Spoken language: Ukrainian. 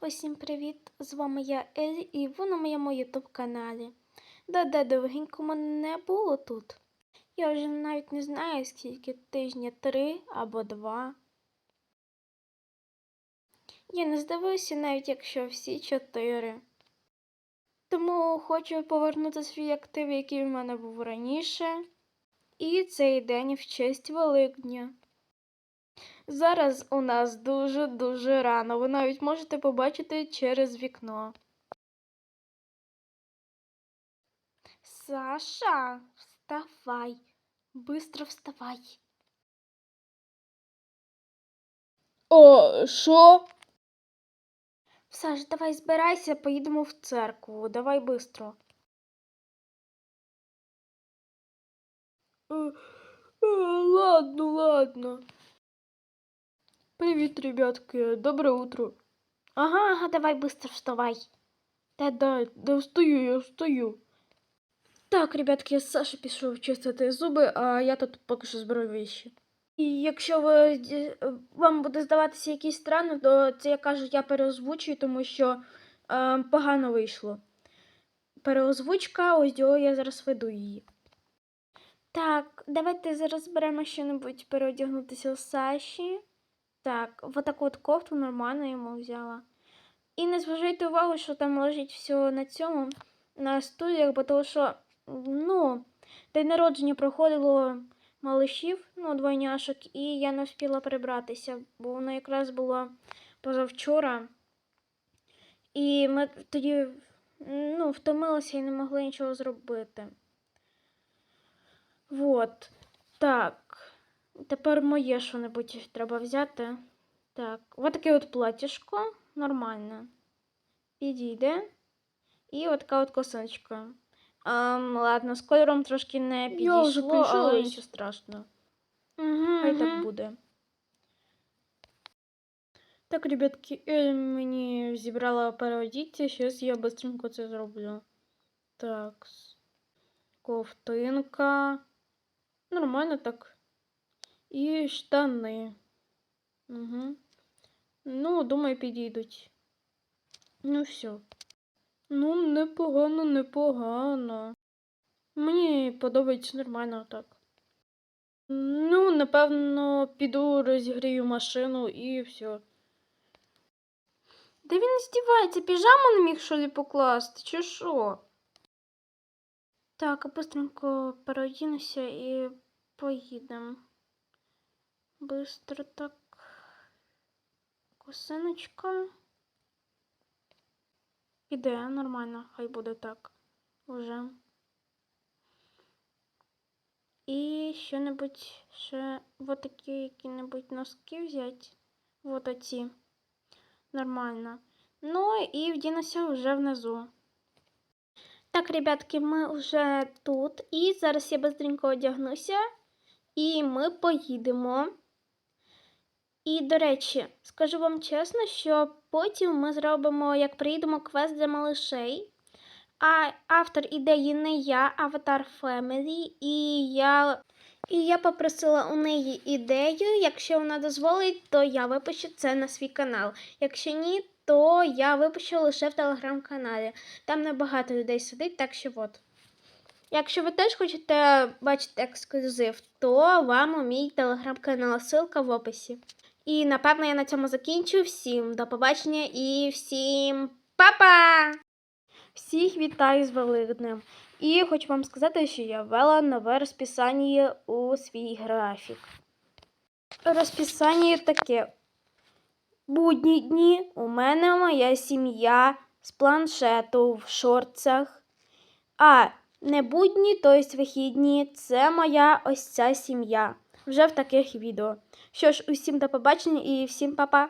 Усім привіт! З вами я Елі і ви на моєму ютуб каналі. Да-да, довгенько мене не було тут. Я вже навіть не знаю, скільки тижня три або два. Я не здивуюся, навіть якщо всі чотири. Тому хочу повернути свій актив, який в мене був раніше. І цей день в честь Великдня. Зараз у нас дуже-дуже рано. Ви навіть можете побачити через вікно. Саша, вставай. Бистро вставай. О, що? Саш, давай збирайся, поїдемо в церкву. Давай бистро. Е, е, Ладно, ладно. Привіт, ребятки, добре утро. Ага, ага, давай быстро вставай. Та да, да встаю, я встаю. Так, ребятки, я Саша пішов чистити зуби, а я тут поки що зберу віші. І якщо ви, вам буде здаватися якісь странно, то це я кажу, я переозвучую, тому що е, погано вийшло. Переозвучка, ось його я зараз веду її. Так, давайте зараз зберемо що-небудь переодягнутися у Саші. Так, вот таку от кофту нормально йому взяла. І не зважайте увагу, що там лежить все на цьому, на стульях, бо тому що, ну, день народження проходило малишів, ну, двойняшок, і я не встигла прибратися, бо воно якраз було позавчора. І ми тоді ну, втомилися і не могли нічого зробити. Вот. Так. Тепер моє що-небудь треба взяти. Так, от таке от платіжко. Нормально. Підійде. І от така от косиночка. Ем, ладно, з кольором трошки не Я вже підійшло, але нічого страшного. Угу, Хай так буде. Так, ребятки, Ель мені зібрала переодіття, зараз я быстренько це зроблю. Так. Ковтинка. Нормально так. І штани. Угу. Ну, думаю, підійдуть. Ну, все. Ну, непогано, непогано. Мені подобається нормально так. Ну, напевно, піду розігрію машину і все. Да він здівається, піжаму не міг що ли покласти, чи що? Так, быстренько переодінуся і поїдемо. Бистро так. Косиночка. Іде, нормально, хай буде так. Уже. І що-небудь ще вот такі які-небудь носки взяти. Вот оці. Нормально. Ну і вдінуся вже внизу. Так, ребятки, ми вже тут. І зараз я быстренько одягнуся. І ми поїдемо. І, до речі, скажу вам чесно, що потім ми зробимо, як приїдемо, квест для малишей. А автор ідеї не я, Аватар Family, і я, і я попросила у неї ідею. Якщо вона дозволить, то я випущу це на свій канал. Якщо ні, то я випущу лише в телеграм-каналі. Там небагато людей сидить, так що от. Якщо ви теж хочете бачити ексклюзив, то вам у мій телеграм-канал, ссылка в описі. І напевно я на цьому закінчу. Всім до побачення і всім па-па! Всіх вітаю з Великднем. І хочу вам сказати, що я ввела нове розписання у свій графік. Розписання таке. Будні дні у мене моя сім'я з планшету в шорцах. А не будні, тобто вихідні, це моя ось ця сім'я. Вже в таких відео. Що ж, усім до побачення і всім па-па!